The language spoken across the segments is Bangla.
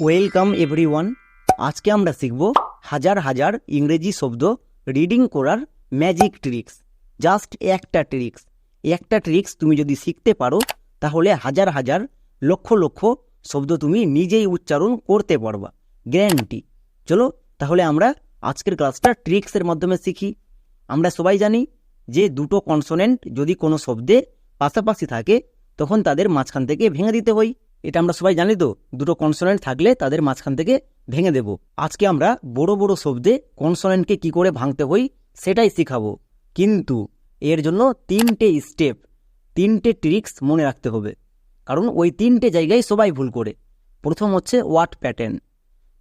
Welcome everyone. আজকে আমরা শিখব হাজার হাজার ইংরেজি শব্দ রিডিং করার ম্যাজিক ট্রিক্স। জাস্ট একটা ট্রিক্স। একটা ট্রিক্স তুমি যদি শিখতে পারো, তাহলে হাজার হাজার, লক্ষ লক্ষ শব্দ তুমি নিজেই উচ্চারণ করতে পারবা। গ্যারান্টি। চলো, তাহলে আমরা আজকের ক্লাসটা ট্রিক্সের মাধ্যমে শিখি। আমরা সবাই জানি যে দুটো কনসোনেন্ট যদি কোনো শব্দে পাশাপাশি থাকে, তখন তাদের মাঝখান থেকে ভেঙে দিতে হয়। এটা আমরা সবাই জানি তো, দুটো কনসোনেন্ট থাকলে তাদের মাঝখান থেকে ভেঙে দেব। আজকে আমরা বড় বড় শব্দে কনসোনেন্টকে কি করে ভাঙতে হই সেটাই শিখাবো। কিন্তু এর জন্য তিনটে স্টেপ তিনটে ট্রিক্স মনে রাখতে হবে। কারণ ওই তিনটে জায়গায় সবাই ভুল করে। প্রথম হচ্ছে ওয়াট প্যাটার্ন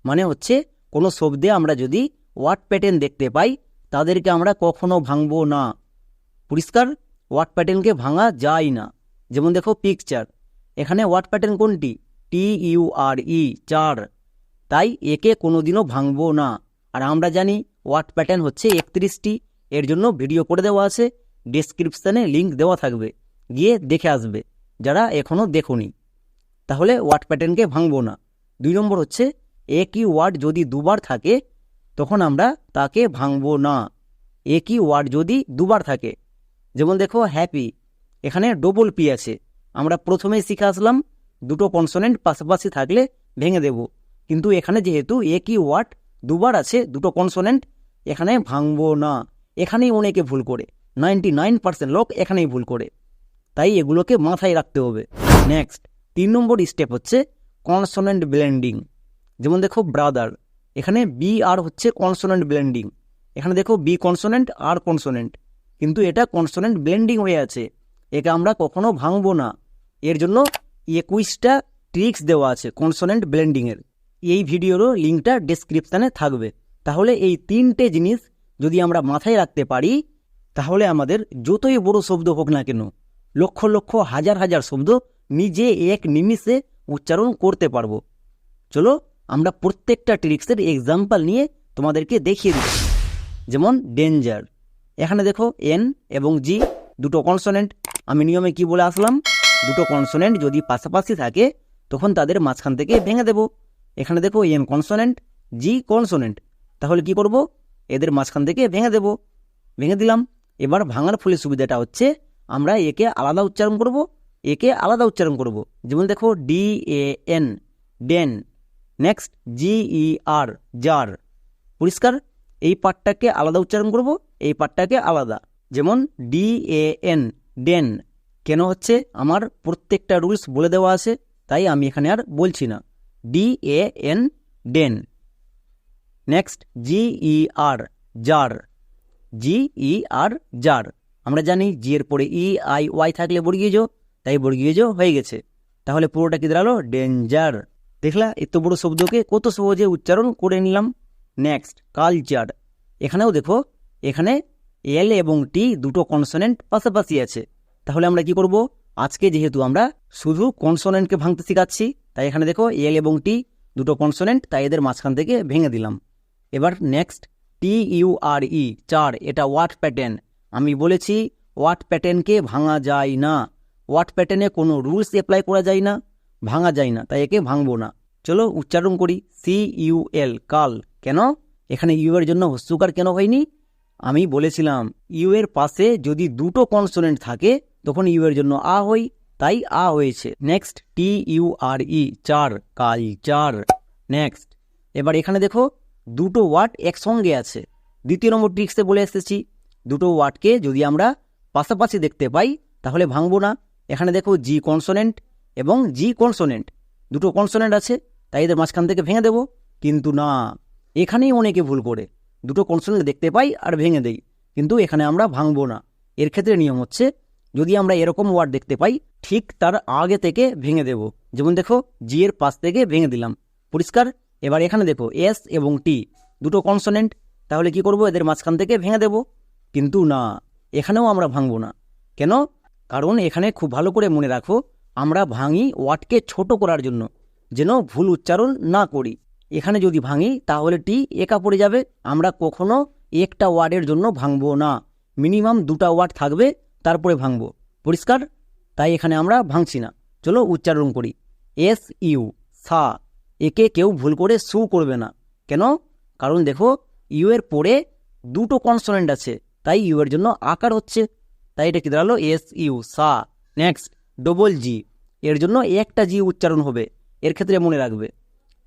মানে হচ্ছে কোনো শব্দে আমরা যদি ওয়াট প্যাটার্ন দেখতে পাই, তাদেরকে আমরা কখনো ভাঙবো না। পরিষ্কার? ওয়াট প্যাটার্নকে ভাঙা যায় না। যেমন দেখো পিকচার এখানে ওয়াট প্যাটার্ন কোনটি? টি ইউ আর ই চার। তাই একে কোনোদিনও ভাঙবো না। আর আমরা জানি ওয়াট প্যাটার্ন হচ্ছে একত্রিশটি। এর জন্য ভিডিও করে দেওয়া আছে। ডেসক্রিপশানে লিঙ্ক দেওয়া থাকবে। গিয়ে দেখে আসবে, যারা এখনও দেখোনি। তাহলে ওয়াট প্যাটার্নকে ভাঙবো না। দুই নম্বর হচ্ছে, একই ওয়ার্ড যদি দুবার থাকে, তখন আমরা তাকে ভাঙবো না। একই ওয়ার্ড যদি দুবার থাকে। যেমন দেখো হ্যাপি এখানে ডবল পি আছে। আমরা প্রথমেই শিখে আসলাম দুটো কনসোনেন্ট পাশাপাশি থাকলে ভেঙে দেব। কিন্তু এখানে যেহেতু একই ওয়ার্ড, দুবার আছে, দুটো কনসোনেন্ট এখানে ভাঙবো না। এখানেই অনেকে ভুল করে। নাইনটি নাইন পার্সেন্ট লোক এখানেই ভুল করে। তাই এগুলোকে মাথায় রাখতে হবে। নেক্সট তিন নম্বর স্টেপ হচ্ছে কনসোনেন্ট ব্লেন্ডিং যেমন দেখো ব্রাদার এখানে বি আর হচ্ছে কনসোনেন্ট ব্লেন্ডিং এখানে দেখো বি কনসোনেন্ট আর কনসোনেন্ট কিন্তু এটা কনসোনেন্ট ব্লেন্ডিং হয়ে আছে। একে আমরা কখনো ভাঙবো না। এর জন্য একুশটা ট্রিক্স দেওয়া আছে কনসোনেন্ট ব্লেন্ডিংয়ের এই ভিডিওরও লিঙ্কটা ডেসক্রিপশানে থাকবে। তাহলে এই তিনটে জিনিস যদি আমরা মাথায় রাখতে পারি, তাহলে আমাদের যতই বড় শব্দ হোক না কেন, লক্ষ লক্ষ হাজার হাজার শব্দ নিজে এক নিমিষে উচ্চারণ করতে পারব। চলো আমরা প্রত্যেকটা ট্রিক্সের এক্সাম্পল নিয়ে তোমাদেরকে দেখিয়ে দিচ্ছি যেমন ডেঞ্জার এখানে দেখো এন এবং জি দুটো কনসোনেন্ট আমি নিয়মে কি বলে আসলাম? দুটো কনসোনেন্ট যদি পাশাপাশি থাকে, তখন তাদের মাঝখান থেকে ভেঙে দেব। এখানে দেখো এম কনসোনেন্ট জি কনসোনেন্ট তাহলে কি করব? এদের মাঝখান থেকে ভেঙে দেব। ভেঙে দিলাম। এবার ভাঙার ফলে সুবিধাটা হচ্ছে, আমরা একে আলাদা উচ্চারণ করব, একে আলাদা উচ্চারণ করব। যেমন দেখো D A N den next G E R ger পরিষ্কার? এই পার্টটাকে আলাদা উচ্চারণ করব, এই পার্টটাকে আলাদা। যেমন ডি এ এন ডেন কেন হচ্ছে? আমার প্রত্যেকটা রুলস বলে দেওয়া আছে, তাই আমি এখানে আর বলছি না। D A N den next G E R ger G E R ger আমরা জানি জি এর পরে ই আই ওয়াই থাকলে বর্গীয় জো তাই বর্গীয় হয়ে গেছে। তাহলে পুরোটা কি দাঁড়াল? ডেঞ্জার দেখলা, এত বড় শব্দকে কত সহজে উচ্চারণ করে নিলাম। নেক্সট কালচার এখানেও দেখো, এখানে এল এবং টি দুটো কনসোনেন্ট পাশাপাশি আছে। তাহলে আমরা কি করব? আজকে যেহেতু আমরা শুধু কনসোনেন্টকে ভাঙতে শিখাচ্ছি, তাই এখানে দেখো এল এবং টি দুটো কনসোনেন্ট, তাই এদের মাঝখান থেকে ভেঙে দিলাম। এবার নেক্সট টি ইউ আর ই চার, এটা ওয়াট প্যাটার্ন। আমি বলেছি ওয়াট প্যাটার্নকে ভাঙা যায় না। ওয়াট প্যাটার্নে কোনো রুলস অ্যাপ্লাই করা যায় না, ভাঙা যায় না, তাই একে ভাঙবো না। চলো উচ্চারণ করি সি ইউ এল কাল। কেন? এখানে ইউ এর জন্য হস্যকার কেন হয়নি? আমি বলেছিলাম, ইউ এর পাশে যদি দুটো কনসোনেন্ট থাকে, তখন ইউ এর জন্য আ হই, তাই আ হয়েছে। নেক্সট টি ইউ আর ই চার, কাল চার। নেক্সট এবার এখানে দেখো, দুটো ওয়ার্ড একসঙ্গে আছে। দ্বিতীয় নম্বর ট্রিক্সে বলে এসেছি, দুটো ওয়ার্ডকে যদি আমরা পাশাপাশি দেখতে পাই, তাহলে ভাঙবো না। এখানে দেখো জি কনসোনেন্ট এবং জি কনসোনেন্ট দুটো কনসোনেন্ট আছে, তাই এদের মাঝখান থেকে ভেঙে দেব। কিন্তু না, এখানেই অনেকে ভুল করে। দুটো কনসোনেন্ট দেখতে পাই আর ভেঙে দেই। কিন্তু এখানে আমরা ভাঙবো না। এর ক্ষেত্রে নিয়ম হচ্ছে, যদি আমরা এরকম ওয়ার্ড দেখতে পাই, ঠিক তার আগে থেকে ভেঙে দেব। যেমন দেখো জি এর পাশ থেকে ভেঙে দিলাম। পরিষ্কার? এবার এখানে দেখো এস এবং টি দুটো কনসোনেন্ট তাহলে কি করব? এদের মাঝখান থেকে ভেঙে দেব। কিন্তু না, এখানেও আমরা ভাঙবো না। কেন? কারণ এখানে খুব ভালো করে মনে রাখো, আমরা ভাঙি ওয়ার্ডকে ছোট করার জন্য, যেন ভুল উচ্চারণ না করি। এখানে যদি ভাঙি, তাহলে টি একা পড়ে যাবে। আমরা কখনো একটা ওয়ার্ডের জন্য ভাঙবো না। মিনিমাম দুটা ওয়ার্ড থাকবে, তারপরে ভাঙবো। পরিষ্কার? তাই এখানে আমরা ভাঙছি না। চলো উচ্চারণ করি। এস ইউ সা একে কেউ ভুল করে সু করবে না। কেন? কারণ দেখো ইউ এর পরে দুটো কনসোনেন্ট আছে, তাই ইউ এর জন্য আকার হচ্ছে। তাই এটা কি দাঁড়াল? S U su next double G এর জন্য একটা জি উচ্চারণ হবে। এর ক্ষেত্রে মনে রাখবে।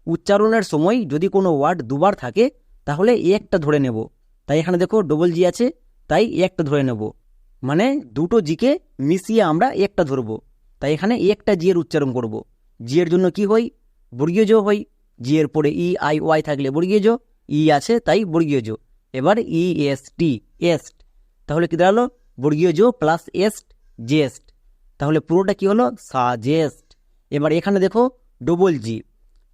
উচ্চারণের সময় যদি কোনো ওয়ার্ড দুবার থাকে, তাহলে একটা ধরে নেব। তাই এখানে দেখো ডবল জি আছে, তাই একটা ধরে নেব। মানে দুটো জিকে মিশিয়ে আমরা একটা ধরব। তাই এখানে একটা জিয়ের উচ্চারণ করব। জি এর জন্য কি হই বর্গীয় জো হই জি এর পরে ই আই ওয়াই থাকলে বর্গীয় জো ই আছে তাই বর্গীয় জো এবার ই এস টি এস্ট তাহলে কি দাঁড়াল? বর্গীয় জো প্লাস এস্ট জেস্ট তাহলে পুরোটা কি হলো? সাজেস্ট এবার এখানে দেখো ডবল জি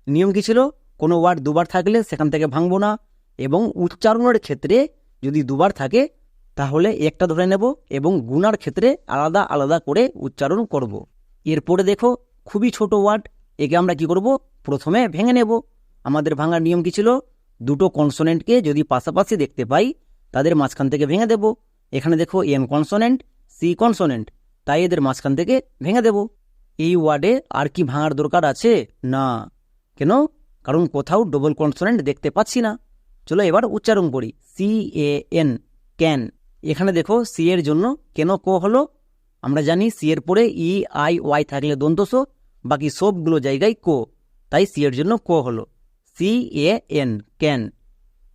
নিয়ম কি ছিল? কোনো ওয়ার্ড দুবার থাকলে সেখান থেকে ভাঙবো না এবং উচ্চারণের ক্ষেত্রে যদি দুবার থাকে, তাহলে একটা ধরে নেব এবং গুনার ক্ষেত্রে আলাদা আলাদা করে উচ্চারণ করব। এরপরে দেখো, খুবই ছোট ওয়ার্ড, একে আমরা কি করব? প্রথমে ভেঙে নেব। আমাদের ভাঙার নিয়ম কি ছিল? দুটো কনসোনেন্টকে যদি পাশাপাশি দেখতে পাই, তাদের মাঝখান থেকে ভেঙে দেব। এখানে দেখো, এম কনসোনেন্ট, সি কনসোনেন্ট, তাই এদের মাঝখান থেকে ভেঙে দেব। এই ওয়ার্ডে আর কি ভাঙার দরকার আছে? না। কেন? কারণ কোথাও ডবল কনসোনেন্ট দেখতে পাচ্ছি না। চলো এবার উচ্চারণ করি। সি এ এন ক্যান এখানে দেখো সি এর জন্য কেন কো হলো? আমরা জানি সি এর পরে ই আই ওয়াই থাকলে দন্তস বাকি সবগুলো জায়গায় কো। তাই সি এর জন্য কো হলো। C A N can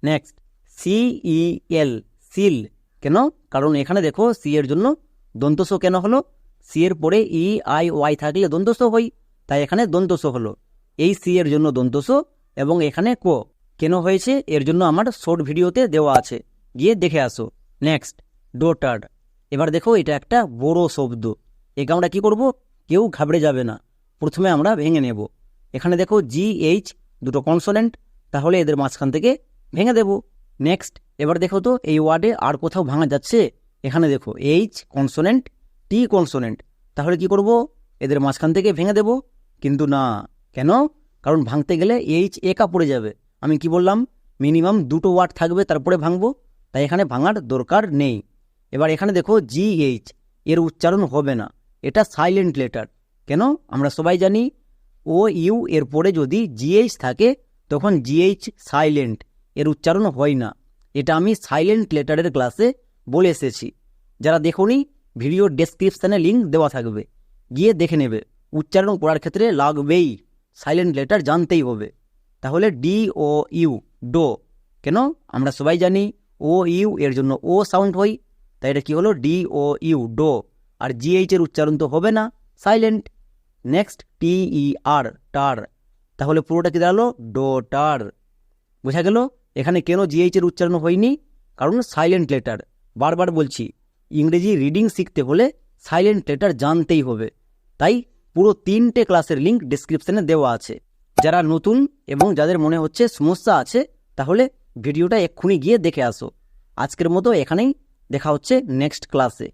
next C E L cel কেন? কারণ এখানে দেখো সি এর জন্য দন্তস কেন হলো? সি এর পরে ই আই ওয়াই থাকলে দন্তস হই। তাই এখানে দন্তস হলো। এই সি এর জন্য দন্তস এবং এখানে কো। কেন হয়েছে? এর জন্য আমার শর্ট ভিডিওতে দেওয়া আছে। গিয়ে দেখে আসো। নেক্সট ডোটার এবার দেখো, এটা একটা বড় শব্দ। একে আমরা কি করব? কেউ ঘাবড়ে যাবে না। প্রথমে আমরা ভেঙে নেব। এখানে দেখো জি এইচ দুটো কনসোনেন্ট তাহলে এদের মাঝখান থেকে ভেঙে দেব। নেক্সট এবার দেখো তো, এই ওয়ার্ডে আর কোথাও ভাঙা যাচ্ছে। এখানে দেখো এইচ কনসোনেন্ট টি কনসোনেন্ট তাহলে কি করব? এদের মাঝখান থেকে ভেঙে দেব। কিন্তু না। কেন? কারণ ভাঙতে গেলে এইচ একা পড়ে যাবে। আমি কি বললাম? মিনিমাম দুটো ওয়ার্ড থাকবে, তারপরে ভাঙবো। তাই এখানে ভাঙার দরকার নেই। এবার এখানে দেখো জি এইচ এর উচ্চারণ হবে না। এটা সাইলেন্ট লেটার কেন? আমরা সবাই জানি। ও ইউ এর পরে যদি জিএইচ থাকে, তখন জিএইচ সাইলেন্ট এর উচ্চারণ হয় না। এটা আমি সাইলেন্ট লেটারের ক্লাসে বলে এসেছি। যারা দেখোনি ভিডিও ডেসক্রিপশানে লিঙ্ক দেওয়া থাকবে। গিয়ে দেখে নেবে। উচ্চারণ করার ক্ষেত্রে লাগবেই। সাইলেন্ট লেটার জানতেই হবে। তাহলে ডি ও ইউ ডো কেন? আমরা সবাই জানি ও ইউ এর জন্য ও সাউন্ড হই তাই এটা কি হলো? ডি ও ইউ ডো আর জিএইচ এর উচ্চারণ তো হবে না সাইলেন্ট নেক্সট টি ই আর টার তাহলে পুরোটা কি দাঁড়াল? ডো টার বোঝা গেল? এখানে কেন জিএইচ এর উচ্চারণ হয়নি? কারণ সাইলেন্ট লেটার বারবার বলছি, ইংরেজি রিডিং শিখতে হলে সাইলেন্ট লেটার জানতেই হবে। তাই পুরো তিনটে ক্লাসের লিঙ্ক ডিসক্রিপশনে দেওয়া আছে। যারা নতুন এবং যাদের মনে হচ্ছে সমস্যা আছে, তাহলে ভিডিওটা এক্ষুনি গিয়ে দেখে আসো। আজকের মতো এখানেই। দেখা হচ্ছে নেক্সট ক্লাসে